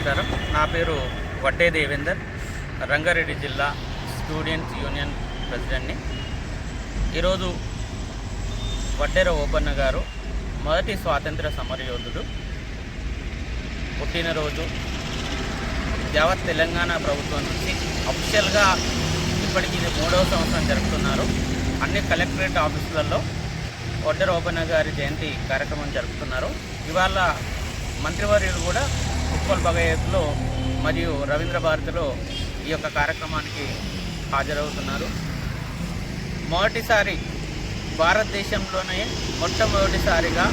నమస్కారం. నా పేరు వడ్డే దేవేందర్ రంగారెడ్డి జిల్లా స్టూడెంట్స్ యూనియన్ ప్రెసిడెంట్ని. ఈరోజు వడ్డేర ఓపన్న గారు మొదటి స్వాతంత్ర సమరయోధుడు. పుట్టినరోజు యావత్ తెలంగాణ ప్రభుత్వం నుంచి అఫిషియల్గా ఇప్పటికి ఇది మూడవ సంవత్సరం జరుపుతున్నారు. అన్ని కలెక్టరేట్ ఆఫీసులలో వడ్డెర ఓపన్న గారి జయంతి కార్యక్రమం జరుపుతున్నారు. ఇవాళ మంత్రివర్యులు కూడా ఉప్పల్ భగయత్లో మరియు రవీంద్ర భారతిలో ఈ యొక్క కార్యక్రమానికి హాజరవుతున్నారు. మొదటిసారి భారతదేశంలోనే మొట్టమొదటిసారిగా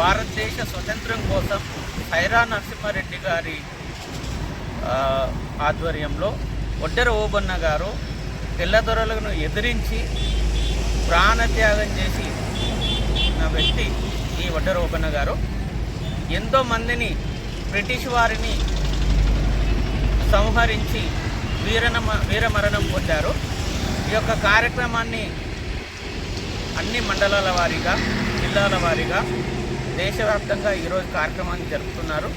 భారతదేశ స్వతంత్రం కోసం సైరా నరసింహారెడ్డి గారి ఆధ్వర్యంలో ఒడ్డెర ఓబన్న గారు తెల్లదొరలను ఎదిరించి ప్రాణత్యాగం చేసి నా వ్యక్తి ఈ ఒడ్డెర ఓబన్న గారు. ఎంతో మందిని బ్రిటిష్ వారిని సంహరించి వీరనమ వీరమరణం పొందారు. ఈ యొక్క కార్యక్రమాన్ని అన్ని మండలాల వారీగా జిల్లాల వారీగా దేశవ్యాప్తంగా ఈరోజు కార్యక్రమాన్ని జరుపుతున్నారు.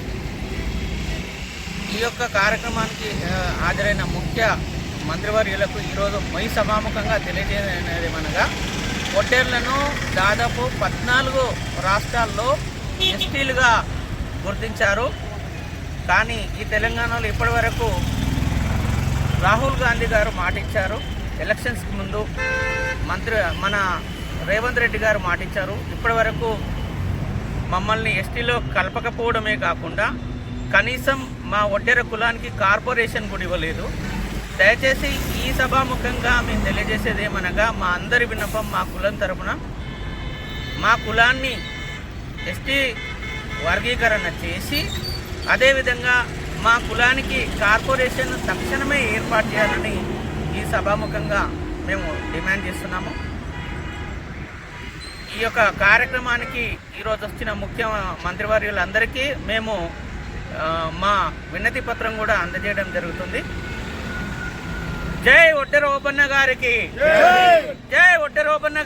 ఈ యొక్క కార్యక్రమానికి హాజరైన ముఖ్య మంత్రివర్యులకు ఈరోజు మై సభాముఖంగా తెలియజేయనేది పొట్టేళ్ళను దాదాపు పద్నాలుగు రాష్ట్రాల్లో ఎస్టీలుగా గుర్తించారు. కానీ ఈ తెలంగాణలో ఇప్పటి వరకు రాహుల్ గాంధీ గారు మాట ఇచ్చారు ఎలక్షన్స్కి ముందు మంత్రి మన రేవంత్ రెడ్డి గారు మాట ఇచ్చారు ఇప్పటి వరకు మమ్మల్ని ఎస్టీలో కలపకపోవడమే కాకుండా కనీసం మా ఒడ్డెర కులానికి కార్పొరేషన్ కూడా ఇవ్వలేదు. దయచేసి ఈ సభాముఖంగా మేము తెలియజేసేది ఏమనగా మా అందరి విన్నపం మా కులం తరపున. మా కులాన్ని ఎస్టీ వర్గీకరణ చేసి అదేవిధంగా మా కులానికి కార్పొరేషన్ తక్షణమే ఏర్పాటు చేయాలని ఈ సభాముఖంగా మేము డిమాండ్ చేస్తున్నాము. ఈ యొక్క కార్యక్రమానికి ఈరోజు వచ్చిన ముఖ్య మంత్రివర్యులందరికీ మేము మా విన్నతి పత్రం కూడా అందజేయడం జరుగుతుంది. జై ఒడ్డెర ఓపన్న గారికి. జై! ఒడ్డెర ఓపన్న